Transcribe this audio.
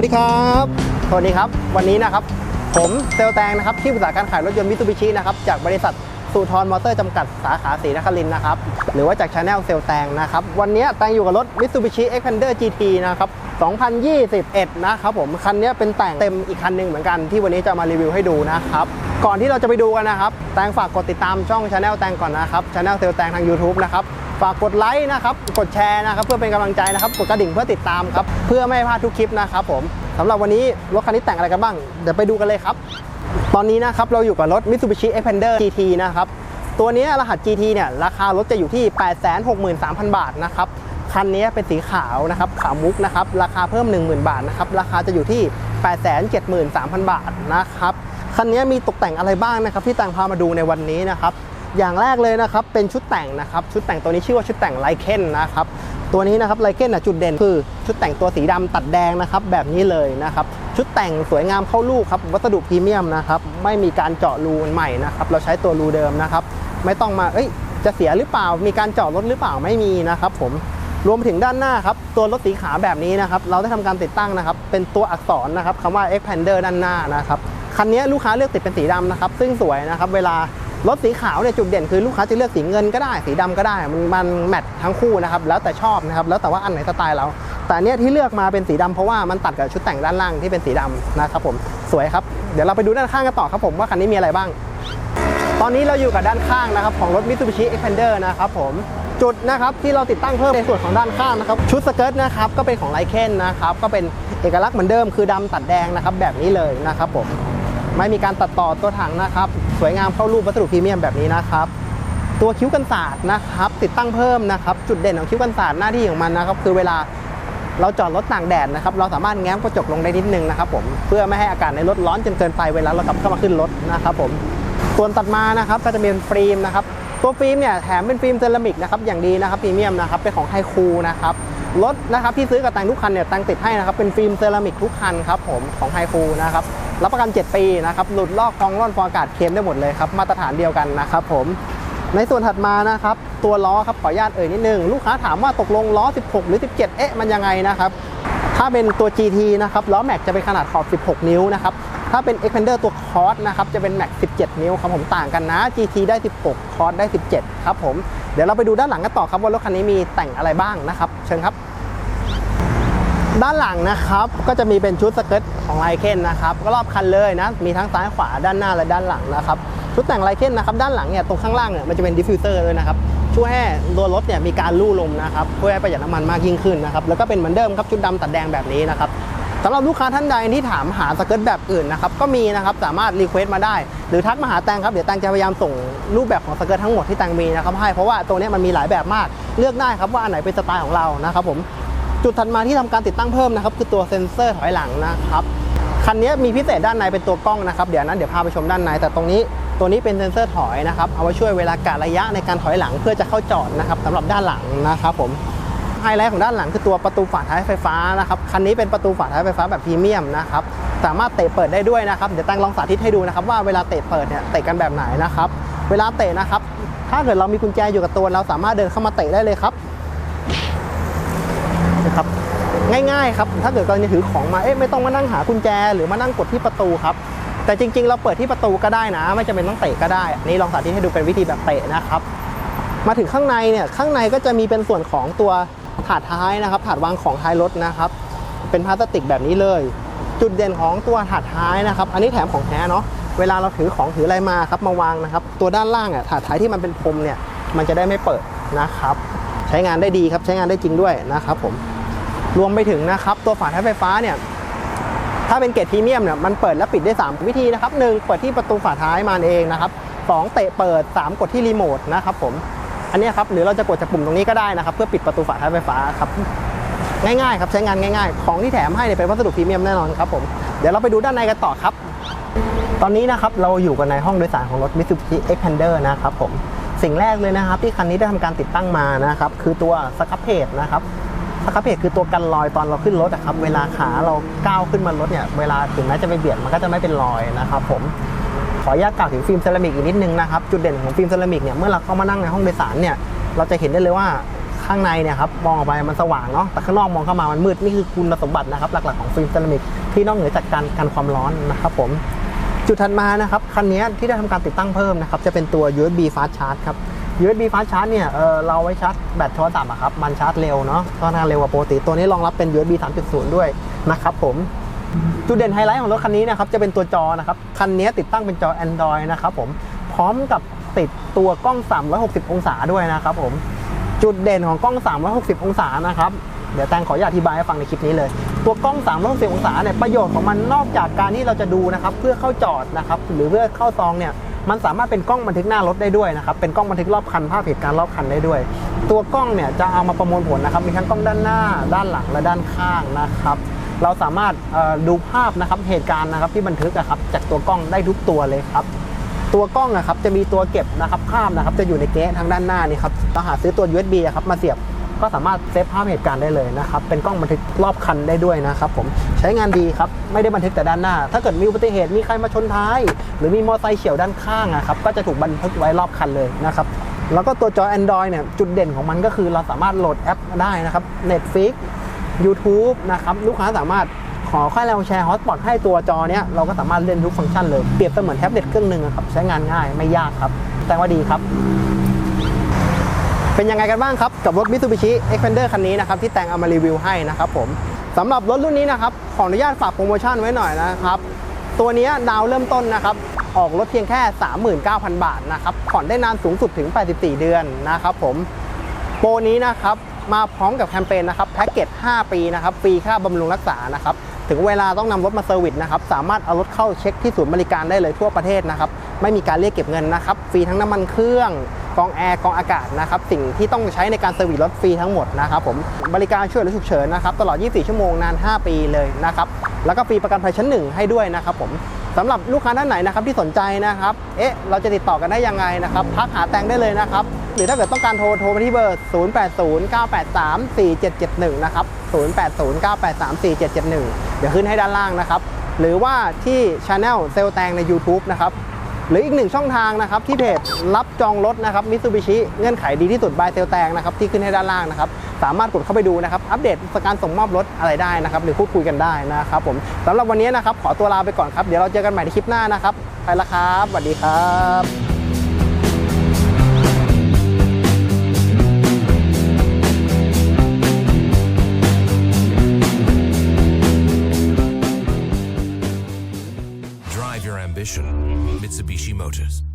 วัสดีครับ สวัสดีครับ วันนี้นะครับ ผมเซลแตงนะครับ ที่ปรึกษาการขายรถยนต์มิตซูบิชินะครับ จากบริษัทสูทรมอเตอร์จำกัดสาขาศรีนครินทร์นะครับ หรือว่าจากชาแนลเซลแตงนะครับ วันนี้แตงอยู่กับรถ Mitsubishi Xpander GT นะครับ 2021 นะครับผม คันนี้เป็นแต่งเต็มอีกคันหนึ่งเหมือนกันที่วันนี้จะมารีวิวให้ดูนะครับ ก่อนที่เราจะไปดูกันนะครับ แตงฝากกดติดตามช่องชาแนลแตงก่อนนะครับชาแนลเซลแตงทาง YouTube นะครับ ฝากกดไลค์นะครับ กดแชร์นะครับ เพื่อเป็นกำลังใจนะครับ กดกระดิ่งเพื่อติดตามครับ เพื่อไม่ให้พลาดทุกคลิปนะครับผมสำหรับวันนี้รถคันนี้แต่งอะไรกันบ้าง เดี๋ยวไปดูกันเลยครับ ตอนนี้นะครับเราอยู่กับรถ Mitsubishi Xpander GT นะครับ ตัวนี้รหัส GT เนี่ยราคารถจะอยู่ที่ 863,000 บาทนะครับ คันนี้เป็นสีขาวนะครับขาวมุกนะครับ ราคาเพิ่ม 10,000 บาทนะครับ ราคาจะอยู่ที่ 873,000 บาทนะครับ คันนี้มีตกแต่งอะไรบ้างนะครับ ที่แต่งพามาดูในวันนี้นะครับ อย่างแรกเลยนะครับเป็นชุดแต่งนะครับชุดแต่งตัวนี้ชื่อว่าชุดแต่งไลเคนนะครับตัวนี้นะครับไลเคนจุดเด่นคือชุดแต่งตัวสีดำตัดแดงนะครับแบบนี้เลยนะครับชุดแต่งสวยงามเข้าลูกครับวัสดุพรีเมียมนะครับไม่มีการเจาะรูใหม่นะครับเราใช้ตัวรูเดิมนะครับไม่ต้องมาเอ้ยจะเสียหรือเปล่ามีการเจาะรถหรือเปล่าไม่มีนะครับผมรวมถึงด้านหน้าครับตัวรถสีขาวแบบนี้นะครับเราได้ทำการติดตั้งนะครับเป็นตัวอักษรนะครับคำว่า Xpander ด้านหน้านะครับคันนี้ลูกค้าเลือกติดเป็นสีดำนะครับซึ่งสวยนะครับเวลา รถสีขาวเนี่ยจุดเด่นคือลูกค้าจะเลือกสีเงินก็ได้ สีดำก็ได้ มันมันแมททั้งคู่นะครับแล้วแต่ชอบนะครับแล้วแต่ว่าอันไหนสไตล์เรา แต่เนี้ยที่เลือกมาเป็นสีดำเพราะว่ามันตัดกับชุดแต่งด้านล่างที่เป็นสีดำนะครับผมสวยครับเดี๋ยวเราไปดูด้านข้างกันต่อครับผมว่าคันนี้มีอะไรบ้าง ตอนนี้เราอยู่กับด้านข้างนะครับของรถ Mitsubishi Xpander นะครับผมจุดนะครับที่เราติดตั้งเพิ่มในส่วนของด้านข้างนะครับชุดสเกิร์ตนะครับก็เป็นของไลเคนนะครับก็เป็นเอกลักษณ์เหมือนเดิมคือดำตัดแดงนะครับแบบนี้เลยนะครับผม ไม่มีการตัดต่อตัวถังนะครับ สวยงามเข้ารูปวัสดุพรีเมียมแบบนี้นะครับ ตัวคิ้วกันศาสตร์นะครับ ติดตั้งเพิ่มนะครับ จุดเด่นของคิ้วกันศาสตร์หน้าที่ของมันนะครับ คือเวลาเราจอดรถต่างแดดนะครับ เราสามารถแง้มกระจกลงได้นิดนึงนะครับ ผมเพื่อไม่ให้อากาศในรถร้อนจนเกินไปเวลาเรากลับเข้ามาขึ้นรถนะครับ ผมส่วนตัดมานะครับก็จะเป็นฟิล์มนะครับตัวฟิล์มเนี่ยแถมเป็นฟิล์มเซรามิกนะครับอย่างดีนะครับพรีเมียมนะครับเป็นของไฮคูนะครับรถนะครับที่ซื้อกับแต่งทุกคันเนี่ยแต่งติดให้นะครับเป็นฟิล์มเซรามิกทุกคันครับผมของไฮคูนะครับ รับประกัน 7 ปีนะครับหลุดลอกคลองร่อนฟองอากาศเคลมได้หมดเลยครับมาตรฐานเดียวกันนะครับผมในส่วนถัดมานะครับตัวล้อครับขออนุญาตเอ่ยนิดนึงลูกค้าถามว่าตกลงล้อ 16 หรือ 17 เอ๊ะมันยังไงนะครับถ้าเป็นตัว GT นะครับล้อแม็กจะเป็นขนาดขอบ 16 นิ้วนะครับถ้าเป็น Expander ตัวคอร์สนะครับจะเป็นแม็ก17 นิ้วครับผมต่างกันนะ GT ได้ 16คอร์สได้ 17 ครับผมเดี๋ยวเราไปดูด้านหลังกันต่อครับว่ารถคันนี้มีแต่งอะไรบ้างนะครับ เชิญครับ ด้านหลังนะครับก็จะมีเป็นชุดสเกิร์ตของไลเคนนะครับก็รอบคันเลยนะมีทั้งซ้ายขวาด้านหน้าและด้านหลังนะครับชุดแต่งไลเคนนะครับด้านหลังเนี่ยตรงข้างล่างเนี่ยมันจะเป็นดิฟฟิวเซอร์ด้วยนะครับช่วยให้ตัวรถเนี่ยมีการลู่ลมนะครับเพื่อให้ประหยัดน้ำมันมากยิ่งขึ้นนะครับแล้วก็เป็นเหมือนเดิมครับชุดดำตัดแดงแบบนี้นะครับสำหรับลูกค้าท่านใดที่ถามหาสเกิร์ตแบบอื่นนะครับก็มีนะครับสามารถรีเควสต์มาได้ หรือทักมาหาแตงครับเดี๋ยวแตงจะพยายามส่งรูปแบบของสเกิร์ตทั้งหมดที่แตงมีนะครับให้เพราะว่าตัวนี้มันมีหลายแบบมากเลือกได้ครับว่าอันไหนเป็นสไตล์ของเรานะครับผม จุดถัดมาที่ทำการติดตั้งเพิ่มนะครับคือตัวเซ็นเซอร์ถอยหลังนะครับคันนี้มีพิเศษด้านในเป็นตัวกล้องนะครับเดี๋ยวนั้นเดี๋ยวพาไปชมด้านในแต่ตรงนี้ตัวนี้เป็นเซ็นเซอร์ถอยนะครับเอาไว้ช่วยเวลากะระยะในการถอยหลังเพื่อจะเข้าจอดนะครับสำหรับด้านหลังนะครับผมไฮไลท์ของด้านหลังคือตัวประตูฝาท้ายไฟฟ้านะครับคันนี้เป็นประตูฝาท้ายไฟฟ้าแบบพรีเมียมนะครับสามารถเตะเปิดได้ด้วยนะครับเดี๋ยวตั้งลองสาธิตให้ดูนะครับว่าเวลาเตะเปิดเนี่ยเตะกันแบบไหนนะครับเวลาเตะนะครับถ้าเกิดเรามีกุญแจอยู่กับตัวเราสามารถเดินเข้ามาเตะได้เลยครับ ง่ายๆครับถ้าเกิดกรณีถือของมาเอ๊ะไม่ต้องมานั่งหากุญแจ หรือมานั่งกดที่ประตูครับแต่จริง ๆ เราเปิดที่ประตูก็ได้นะ ไม่จำเป็นต้องเตะก็ได้นนี้ลองสาธิตให้ดูเป็นวิธีแบบเตะนะครับมาถึงข้างในเนี่ยข้างในก็จะมีเป็นส่วนของตัวถาดท้ายนะครับถาดวางของท้ายรถนะครับเป็นพลาสติกแบบนี้เลย จุดเด่นของตัวถาดท้ายนะครับ อันนี้แถมของแท้เนาะเวลาเราถือของถืออะไรมาครับมาวางนะครับ ตัวด้านล่างอะถาดท้ายที่มันเป็นพรมเนี่ยมันจะได้ไม่เปิดนะครับ ใช้งานได้ดีครับใช้งานได้จริงด้วยนะครับผม รวมไปถึงนะครับตัวฝาท้ายไฟฟ้าเนี่ยถ้าเป็นเกรดพรีเมียมเนี่ยมันเปิดและปิดได้ 3 วิธีนะครับหนึ่งเปิดที่ประตูฝาท้ายมันเองนะครับสองเตะเปิด 3 กดที่รีโมทนะครับผมอันนี้ครับหรือเราจะกดจากปุ่มตรงนี้ก็ได้นะครับเพื่อปิดประตูฝาท้ายไฟฟ้าครับง่ายๆครับใช้งานง่ายๆ ของที่แถมให้เนี่ยเป็นวัสดุพรีเมียมแน่นอนครับผมเดี๋ยวเราไปดูด้านในกันต่อครับ ตอนนี้นะครับเราอยู่กันในห้องโดยสารของรถ Mitsubishi Xpander นะครับผมสิ่งแรกเลยนะครับที่คันนี้ได้ทำการติดตั้งมานะครับคือตัวสครับเพจนะครับ สครับเพจคือตัวกันรอยตอนเราขึ้นรถนะครับ เวลาขาเราก้าวขึ้นบนรถเนี่ย เวลาถึงแม้จะไปเบียดมันก็จะไม่เป็นรอยนะครับผม ขออนุญาตกล่าวถึงฟิล์มเซรามิกอีกนิดนึงนะครับ จุดเด่นของฟิล์มเซรามิกเนี่ย เมื่อเราเข้ามานั่งในห้องโดยสารเนี่ย เราจะเห็นได้เลยว่าขข้างในเนี่ยครับ มองออกไปมันสว่างเนาะ แต่ข้างนอกมองเข้ามามันมืด นี่คือคุณสมบัตินะครับ หลักๆของฟิล์มเซรามิกที่นอกเหนือจากการกันความร้อนนะครับผม จุดถัดมานะครับ คันนี้ที่ได้ทำการติดตั้งเพิ่มนะครับ จะเป็นตัว USB fast charge ครับ USB fast charge เนี่ยเออเราไว้ชาร์จแบตโทรศัพท์อะครับ มันชาร์จเร็วเนาะค่อนข้างเร็วกว่าปกติ ตัวนี้รองรับเป็น USB 3.0 ด้วยนะครับผมจุดเด่นไฮไลท์ของรถคันนี้นะครับจะเป็นตัวจอนะครับ คันนี้ติดตั้งเป็นจอ Android นะครับผมพร้อมกับติดตัวกล้อง 360 องศาด้วยนะครับผมจุดเด่นของกล้อง 360 องศานะครับเดี๋ยวแตงขออธิบายให้ฟังในคลิปนี้เลย ตัวกล้อง360องศาเนี่ยประโยชน์ของมันนอกจากการที่เราจะดูนะครับ เพื่อเข้าจอดนะครับ หรือเพื่อเข้าซองเนี่ย มันสามารถเป็นกล้องบันทึกหน้ารถได้ด้วยนะครับ เป็นกล้องบันทึกรอบคันภาพเหตุการณ์รอบคันได้ด้วย ตัวกล้องเนี่ยจะเอามาประมวลผลนะครับ มีทั้งกล้องด้านหน้า ด้านหลังและด้านข้างนะครับ เราสามารถดูภาพนะครับเหตุการณ์นะครับที่บันทึกอะครับจากตัวกล้องได้ทุกตัวเลยครับตัวกล้องนะครับจะมีตัวเก็บนะครับภาพนะครับจะอยู่ในเก๊ะทางด้านหน้านี่ครับเราหาซื้อตัว USB ครับมาเสียบ ก็สามารถเซฟภาพเหตุการณ์ได้เลยนะครับเป็นกล้องบันทึกรอบคันได้ด้วยนะครับผมใช้งานดีครับไม่ได้บันทึกแต่ด้านหน้า ถ้าเกิดมีอุบัติเหตุมีใครมาชนท้าย หรือมีมอเตอร์ไซค์เฉียวด้านข้างอะครับก็จะถูกบันทึกไว้รอบคันเลยนะครับแล้วก็ตัวจอ Android เนี่ยจุดเด่นของมันก็คือเราสามารถโหลดแอปได้นะครับ Netflix YouTube นะครับลูกค้าสามารถขอค่าแรงแชร์ฮอตสปอตให้ตัวจอเนี้ยเราก็สามารถเล่นทุกฟังก์ชันเลย เปรียบเสมือนแท็บเล็ตเครื่องหนึ่งอะครับ ใช้งานง่ายไม่ยากครับ แต่ว่าดีครับ เป็นยังไงกันบ้างครับกับรถ Mitsubishi Xpander คันนี้นะครับที่แต่งเอามารีวิวให้นะครับผมสำหรับรถรุ่นนี้นะครับขออนุญาตฝากโปรโมชั่นไว้หน่อยนะครับตัวนี้ดาวเริ่มต้นนะครับออกรถเพียงแค่ 39,000 บาทนะครับผ่อนได้นานสูงสุดถึง 84 เดือนนะครับผมโปรนี้นะครับมาพร้อมกับแคมเปญนะครับแพ็กเกจ 5 ปีนะครับฟรีค่าบำรุงรักษานะครับถึงเวลาต้องนำรถมาเซอร์วิสนะครับสามารถเอารถเข้าเช็คที่ศูนย์บริการได้เลยทั่วประเทศนะครับไม่มีการเรียกเก็บเงินนะครับฟรีทั้งน้ำมันเครื่อง กองแอร์กองอากาศนะครับสิ่งที่ต้องใช้ในการเซอร์วิสรถฟรีทั้งหมดนะครับผมบริการช่วยเหลือฉุกเฉินนะครับตลอด 24 ชั่วโมงนาน 5 ปีเลยนะครับแล้วก็ฟรีประกันภัยชั้นหนึ่งให้ด้วยนะครับผมสำหรับลูกค้าท่านไหนนะครับที่สนใจนะครับ เอ๊ะ เราจะติดต่อกันได้ยังไงนะครับทักหาแตงได้เลยนะครับ หรือถ้าเกิดต้องการโทร โทรมาที่เบอร์ 0809834771 นะครับ 0809834771 เดี๋ยวขึ้นให้ด้านล่างนะครับ หรือว่าที่ช anel เซลแตงใน YouTube นะครับ หรืออีกหนึ่งช่องทางนะครับที่เพจรับจองรถนะครับมิตซูบิชิเงื่อนไขดีที่สุดบายเซลแตงนะครับที่ขึ้นให้ด้านล่างนะครับสามารถกดเข้าไปดูนะครับอัปเดตการส่งมอบรถอะไรได้นะครับหรือพูดคุยกันได้นะครับผมสำหรับวันนี้นะครับขอตัวลาไปก่อนครับเดี๋ยวเราเจอกันใหม่ในคลิปหน้านะครับไปละครับสวัสดีครับ